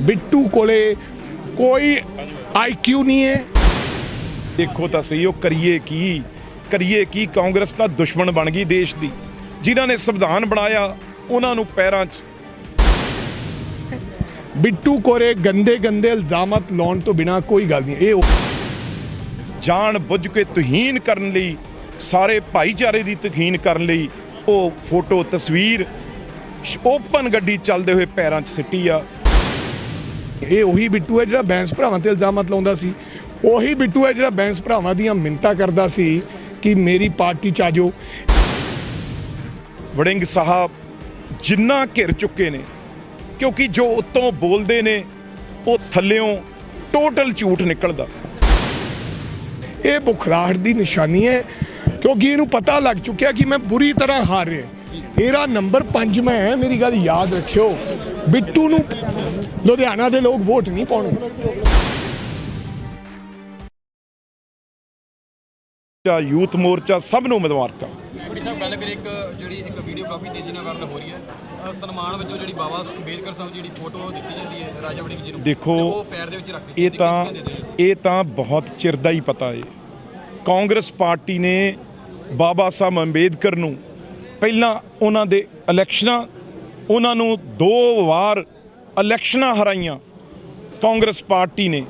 ਬਿੱਟੂ ਕੋਲੇ ਕੋਈ ਆਈਕਿਊ ਨਹੀਂ ਹੈ। ਦੇਖੋ ਤਾਂ ਸਹੀ, ਉਹ ਕਰੀਏ ਕੀ? ਕਰੀਏ ਕੀ? ਕਾਂਗਰਸ ਤਾਂ ਦੁਸ਼ਮਣ ਬਣ ਗਈ ਦੇਸ਼ ਦੀ। ਜਿਨ੍ਹਾਂ ਨੇ ਸੰਵਿਧਾਨ ਬਣਾਇਆ, ਉਹਨਾਂ ਨੂੰ ਪੈਰਾਂ 'ਚ। ਬਿੱਟੂ ਕੋਲੇ ਗੰਦੇ ਗੰਦੇ ਇਲਜ਼ਾਮਤ ਲਾਉਣ ਤੋਂ ਬਿਨਾ ਕੋਈ ਗੱਲ ਨਹੀਂ। ਇਹ ਜਾਣ ਬੁੱਝ ਕੇ ਤੁਹੀਨ ਕਰਨ ਲਈ, ਸਾਰੇ ਭਾਈਚਾਰੇ ਦੀ ਤੁਹੀਨ ਕਰਨ ਲਈ ਉਹ ਫੋਟੋ, ਤਸਵੀਰ ਓਪਨ ਗੱਡੀ ਚੱਲਦੇ ਹੋਏ ਪੈਰਾਂ 'ਚ ਸਿੱਟੀ ਆ। ਇਹ ਉਹੀ ਬਿੱਟੂ ਹੈ ਜਿਹੜਾ ਬੈਂਸ ਭਰਾਵਾਂ ਤੇ ਇਲਜ਼ਾਮਤ ਲਾਉਂਦਾ ਸੀ। ਉਹੀ ਬਿੱਟੂ ਹੈ ਜਿਹੜਾ ਬੈਂਸ ਭਰਾਵਾਂ ਦੀਆਂ ਮਿੰਤਾ ਕਰਦਾ ਸੀ ਕਿ ਮੇਰੀ ਪਾਰਟੀ ਚ ਆਜੋ ਵੜਿੰਗ ਸਾਹਿਬ ਜਿੰਨਾ ਘਿਰ ਚੁੱਕੇ ਨੇ ਕਿਉਂਕਿ ਜੋ ਉੱਤੋਂ ਬੋਲਦੇ ਨੇ ਉਹ ਥੱਲਿਓਂ ਟੋਟਲ ਝੂਠ ਨਿਕਲਦਾ। ਇਹ ਬੁਖਰਾਹਟ ਦੀ ਨਿਸ਼ਾਨੀ ਹੈ ਕਿਉਂਕਿ ਇਹਨੂੰ ਪਤਾ ਲੱਗ ਚੁੱਕਿਆ ਕਿ ਮੈਂ ਬੁਰੀ ਤਰ੍ਹਾਂ ਹਾਰ ਰਿਹਾ। ਇਹਦਾ ਨੰਬਰ 5 ਮੈਂ ਮੇਰੀ ਗੱਲ ਯਾਦ ਰੱਖਿਓ। ਬਿੱਟੂ ਨੂੰ ਲੁਧਿਆਣਾ ਦੇ ਲੋਕ ਵੋਟ ਨਹੀਂ ਪਾਉਣਗੇ। ਜਾਂ ਯੂਥ ਮੋਰਚਾ ਸਭ ਨੂੰ ਮੁਬਾਰਕਾਂ ਬੜੀ ਸਾਹਿਬ ਗੱਲ ਕਰੀ ਇੱਕ ਜਿਹੜੀ ਇੱਕ ਵੀਡੀਓ ਕਾਫੀ ਤੇਜ਼ੀ ਨਾਲ ਵਾਇਰਲ ਹੋ ਰਹੀ ਹੈ। ਸਨਮਾਨ ਵਜੋਂ ਜਿਹੜੀ ਬਾਬਾ ਅੰਬੇਦਕਰ ਸਾਹਿਬ ਦੀ ਜਿਹੜੀ ਫੋਟੋ ਦਿੱਤੀ ਜਾਂਦੀ ਹੈ ਰਾਜਾ ਵੜਿੰਗ ਜੀ ਨੂੰ। ਦੇਖੋ, ਤੇ ਉਹ ਪੈਰ ਦੇ ਵਿੱਚ ਰੱਖ ਦਿੱਤੀ ਇਹ ਤਾਂ? ਇਹ ਤਾਂ ਬਹੁਤ ਚਿਰ ਦਾ ਹੀ ਪਤਾ ਹੈ ਕਾਂਗਰਸ ਪਾਰਟੀ ਨੇ ਬਾਬਾ ਸਾਹਿਬ ਅੰਬੇਦਕਰ ਨੂੰ ਪਹਿਲਾਂ ਉਹਨਾਂ ਦੇ ਇਲੈਕਸ਼ਨਾਂ ਉਹਨਾਂ ਨੂੰ ਦੋ ਵਾਰ ਇਲੈਕਸ਼ਨਾਂ ਹਰਾਈਆਂ। ਕਾਂਗਰਸ ਪਾਰਟੀ ਨੇ।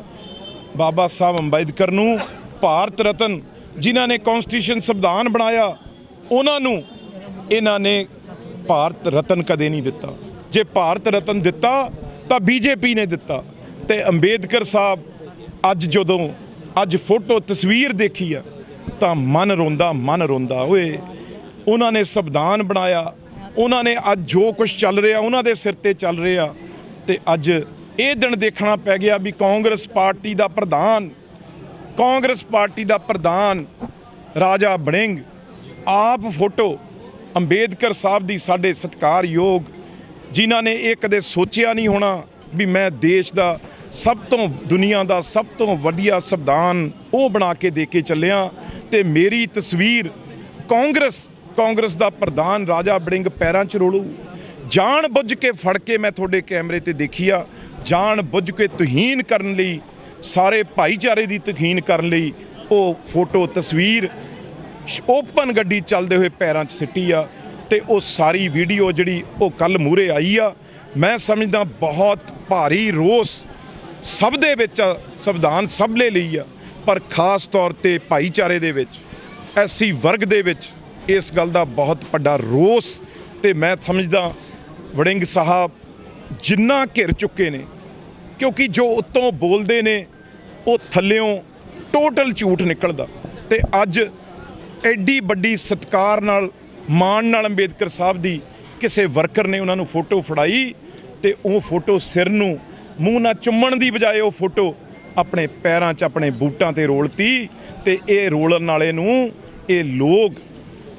ਬਾਬਾ ਸਾਹਿਬ ਅੰਬੇਦਕਰ ਨੂੰ ਭਾਰਤ ਰਤਨ, ਜਿਨ੍ਹਾਂ ਨੇ ਕਨਸਟੀਟਿਊਸ਼ਨ ਸੰਵਿਧਾਨ ਬਣਾਇਆ, ਉਹਨਾਂ ਨੂੰ ਇਹਨਾਂ ਨੇ ਭਾਰਤ ਰਤਨ ਕਦੇ ਨਹੀਂ ਦਿੱਤਾ। ਜੇ ਭਾਰਤ ਰਤਨ ਦਿੱਤਾ, ਤਾਂ ਬੀਜੇਪੀ ਨੇ ਦਿੱਤਾ। ਤੇ ਅੰਬੇਦਕਰ ਸਾਹਿਬ ਅੱਜ ਜਦੋਂ ਅੱਜ ਫੋਟੋ ਤਸਵੀਰ ਦੇਖੀ ਆ, ਤਾਂ ਮਨ ਰੋਂਦਾ ਮਨ ਰੋਂਦਾ, ਓਏ, ਉਹਨਾਂ ਨੇ ਸੰਵਿਧਾਨ ਬਣਾਇਆ ਉਹਨਾਂ ਨੇ ਅੱਜ ਜੋ ਕੁਝ ਚੱਲ ਰਿਹਾ, ਉਹਨਾਂ ਦੇ ਸਿਰ ਤੇ ਚੱਲ ਰਿਹਾ ਤੇ ਅੱਜ ਇਹ ਦਿਨ ਦੇਖਣਾ ਪੈ ਗਿਆ ਵੀ ਕਾਂਗਰਸ ਪਾਰਟੀ ਦਾ ਪ੍ਰਧਾਨ, ਕਾਂਗਰਸ ਪਾਰਟੀ ਦਾ ਪ੍ਰਧਾਨ ਰਾਜਾ ਬਣਿੰਗ ਆਪ ਫੋਟੋ ਅੰਬੇਦਕਰ ਸਾਹਿਬ ਦੀ ਸਾਡੇ ਸਤਿਕਾਰਯੋਗ, ਜਿਨ੍ਹਾਂ ਨੇ ਇਹ ਕਦੇ ਸੋਚਿਆ ਨਹੀਂ ਹੋਣਾ ਵੀ ਮੈਂ ਦੇਸ਼ ਦਾ ਸਭ ਤੋਂ, ਦੁਨੀਆ ਦਾ ਸਭ ਤੋਂ ਵਧੀਆ ਸੰਵਿਧਾਨ ਉਹ ਬਣਾ ਕੇ ਦੇ ਕੇ ਚੱਲਿਆ ਤੇ ਮੇਰੀ ਤਸਵੀਰ ਕਾਂਗਰਸ ਕਾਂਗਰਸ ਦਾ ਪ੍ਰਧਾਨ ਰਾਜਾ ਬੜਿੰਗ ਪੈਰਾਂ 'ਚ ਰੋਲੂ। ਜਾਣ ਬੁੱਝ ਕੇ ਫੜ ਕੇ ਮੈਂ ਤੁਹਾਡੇ ਕੈਮਰੇ ਤੇ ਦੇਖੀ ਆ। ਜਾਣ ਬੁੱਝ ਕੇ ਤੁਹੀਨ ਕਰਨ ਲਈ ਸਾਰੇ ਭਾਈਚਾਰੇ ਦੀ ਤੁਹੀਨ ਕਰਨ ਲਈ ਉਹ ਫੋਟੋ ਤਸਵੀਰ ਓਪਨ ਗੱਡੀ ਚੱਲਦੇ ਹੋਏ ਪੈਰਾਂ 'ਚ ਸਿੱਟੀ ਆ ਤੇ ਉਹ ਸਾਰੀ ਵੀਡੀਓ ਜਿਹੜੀ ਉਹ ਕੱਲ ਮੂਰੇ ਆਈ ਆ। ਮੈਂ ਸਮਝਦਾ ਬਹੁਤ ਭਾਰੀ ਰੋਸ ਸਭ ਦੇ ਵਿੱਚ ਆ, ਸੰਵਿਧਾਨ ਸਭ ਲਈ ਲਈ ਆ। ਪਰ ਖਾਸ ਤੌਰ ਤੇ ਭਾਈਚਾਰੇ ਦੇ ਵਿੱਚ ਐਸੀ ਵਰਗ ਦੇ ਵਿੱਚ ਇਸ ਗੱਲ ਦਾ ਬਹੁਤ ਵੱਡਾ ਰੋਸ ਤੇ ਮੈਂ ਸਮਝਦਾ ਵੜਿੰਗ ਸਾਹਿਬ ਜਿੰਨਾ ਘਿਰ ਚੁੱਕੇ ਨੇ, ਕਿਉਂਕਿ ਜੋ ਉੱਤੋਂ ਬੋਲਦੇ ਨੇ, ਉਹ ਥੱਲਿਓਂ ਟੋਟਲ ਝੂਠ ਨਿਕਲਦਾ। ਤੇ ਅੱਜ ਐਡੀ ਵੱਡੀ ਸਤਕਾਰ ਨਾਲ, ਮਾਣ ਨਾਲ ਅੰਬੇਦਕਰ ਸਾਹਿਬ ਦੀ ਕਿਸੇ ਵਰਕਰ ਨੇ ਉਹਨਾਂ ਨੂੰ ਫੋਟੋ ਫੜਾਈ ਤੇ ਉਹ ਫੋਟੋ ਸਿਰ ਨੂੰ ਮੂੰਹ ਨਾਲ ਚੁੰਮਣ ਦੀ ਬਜਾਏ ਉਹ ਫੋਟੋ ਆਪਣੇ ਪੈਰਾਂ 'ਚ ਆਪਣੇ ਬੂਟਾਂ ਤੇ ਰੋਲਤੀ ਤੇ ਇਹ ਰੋਲਣ ਵਾਲੇ ਨੂੰ ਇਹ ਲੋਕ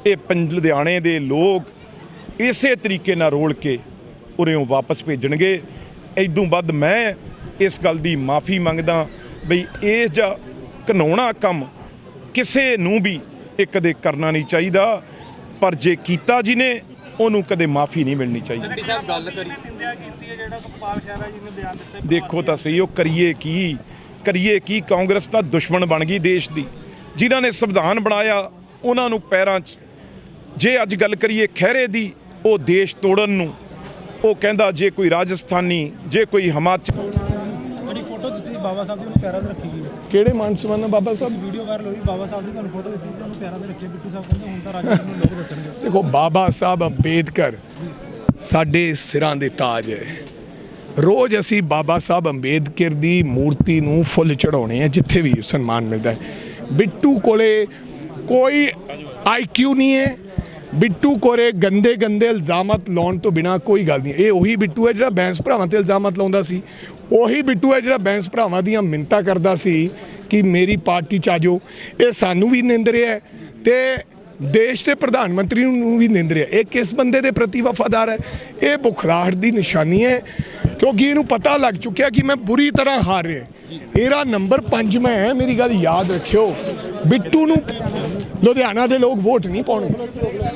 ਇਹ ਪੰਜ ਲੁਧਿਆਣੇ ਦੇ ਲੋਕ ਇਸੇ ਤਰੀਕੇ ਨਾਲ ਰੋਲ ਕੇ ਉਰਿਓਂ ਵਾਪਸ ਭੇਜਣਗੇ। ਐਦੋਂ ਵੱਧ ਮੈਂ ਇਸ ਗੱਲ ਦੀ ਮਾਫੀ ਮੰਗਦਾ ਬਈ ਇਹ ਜਿਹਾ ਘਨੌਣਾ ਕੰਮ ਕਿਸੇ ਨੂੰ ਵੀ ਇਹ ਕਦੇ ਕਰਨਾ ਨਹੀਂ ਚਾਹੀਦਾ ਪਰ ਜੇ ਕੀਤਾ ਜੀ ਨੇ ਉਹਨੂੰ ਕਦੇ ਮਾਫੀ ਨਹੀਂ ਮਿਲਣੀ ਚਾਹੀਦੀ। ਸਾਹਿਬ ਗੱਲ ਕਰੀ ਦੇਖੋ ਤਾਂ। ਸਹੀ ਉਹ ਕਰੀਏ ਕੀ? ਕਰੀਏ ਕੀ? ਕਾਂਗਰਸ ਤਾਂ ਦੁਸ਼ਮਣ ਬਣ ਗਈ ਦੇਸ਼ ਦੀ। ਜਿਨ੍ਹਾਂ ਨੇ ਸੰਵਿਧਾਨ ਬਣਾਇਆ ਉਹਨਾਂ ਨੂੰ ਪੈਰਾਂ 'ਚ ਜੇ ਅੱਜ ਗੱਲ ਕਰੀਏ ਖਹਿਰੇ ਦੀ ਉਹ ਦੇਸ਼ ਤੋੜਨ ਨੂੰ ਉਹ ਕਹਿੰਦਾ ਜੇ ਕੋਈ ਰਾਜਸਥਾਨੀ ਜੇ ਕੋਈ ਹਿਮਾਚਲ ਜਿਹੜੀ ਫੋਟੋ ਦਿੱਤੀ ਬਾਬਾ ਸਾਹਿਬ ਦੀ ਉਹਨੂੰ ਪੈਰਾਂ ਤੇ ਰੱਖੀ ਗਈ। ਕਿਹੜੇ ਮਾਨ ਸਨਮਾਨ ਬਾਬਾ ਸਾਹਿਬ? ਵੀਡੀਓ ਵਾਇਰਲ ਹੋਈ ਬਾਬਾ ਸਾਹਿਬ ਦੀ ਤੁਹਾਨੂੰ ਫੋਟੋ ਦਿੱਤੀ ਸੀ ਉਹਨੂੰ ਪੈਰਾਂ ਤੇ ਰੱਖੀ ਬਿੱਟੂ ਸਾਹਿਬ ਕਹਿੰਦੇ ਹੁਣ ਤਾਂ ਰਾਜਾ ਨੂੰ ਲੋਕ ਦੱਸਣਗੇ। ਦੇਖੋ ਬਾਬਾ ਸਾਹਿਬ ਅੰਬੇਦਕਰ ਸਾਡੇ ਸਿਰਾਂ ਦੇ ਤਾਜ ਹੈ। ਰੋਜ਼ ਅਸੀਂ ਬਾਬਾ ਸਾਹਿਬ ਅੰਬੇਦਕਰ ਦੀ ਮੂਰਤੀ ਨੂੰ ਫੁੱਲ ਚੜਾਉਣੇ ਆ ਜਿੱਥੇ ਵੀ ਸਨਮਾਨ ਮਿਲਦਾ ਹੈ। ਬਿੱਟੂ ਕੋਲੇ ਕੋਈ ਆਈਕਿਊ ਨਹੀਂ ਹੈ। ਬਿੱਟੂ ਕੋਰੇ ਗੰਦੇ ਗੰਦੇ ਇਲਜ਼ਾਮਤ ਲਾਉਣ ਤੋਂ ਬਿਨਾ ਕੋਈ ਗੱਲ ਨਹੀਂ। ਇਹ ਉਹੀ ਬਿੱਟੂ ਹੈ ਜਿਹੜਾ ਬੈਂਸ ਭਰਾਵਾਂ ਤੇ ਇਲਜ਼ਾਮਤ ਲਾਉਂਦਾ ਸੀ। ਉਹੀ ਬਿੱਟੂ ਹੈ ਜਿਹੜਾ ਬੈਂਸ ਭਰਾਵਾਂ ਦੀਆਂ ਮਿੰਤਾ ਕਰਦਾ ਸੀ ਕਿ ਮੇਰੀ ਪਾਰਟੀ ਚ ਆਜੋ ਇਹ ਸਾਨੂੰ ਵੀ ਨਿੰਦ ਰਿਹਾ ਹੈ ਤੇ ਦੇਸ਼ ਦੇ ਪ੍ਰਧਾਨ ਮੰਤਰੀ ਨੂੰ ਵੀ ਨਿੰਦ ਰਿਹਾ ਇਹ ਕਿਸ ਬੰਦੇ ਦੇ ਪ੍ਰਤੀ ਵਫਾਦਾਰ ਹੈ? ਇਹ ਬੁਖਰਾਹਟ ਦੀ ਨਿਸ਼ਾਨੀ ਹੈ, ਕਿਉਂਕਿ ਇਹਨੂੰ ਪਤਾ ਲੱਗ ਚੁੱਕਿਆ ਕਿ ਮੈਂ ਬੁਰੀ ਤਰ੍ਹਾਂ ਹਾਰ ਰਿਹਾ ਇਹਦਾ ਨੰਬਰ 5 ਮੈਂ ਹੈ, ਮੇਰੀ ਗੱਲ ਯਾਦ ਰੱਖਿਓ। ਬਿੱਟੂ ਨੂੰ ਲੁਧਿਆਣਾ ਦੇ ਲੋਕ ਵੋਟ ਨਹੀਂ ਪਾਉਣਗੇ।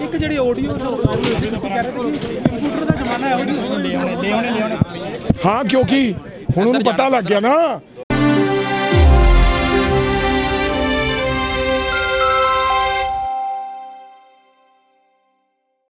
ਇੱਕ ਜਿਹੜੀ ਆਡੀਓ ਕਹਿ ਰਹੇ ਸੀ ਕਿ ਕੰਪਿਊਟਰ ਦਾ ਜ਼ਮਾਨਾ ਹੈ। ਹਾਂ ਕਿਉਂਕਿ ਹੁਣ ਉਹਨੂੰ ਪਤਾ ਲੱਗ ਗਿਆ ਨਾ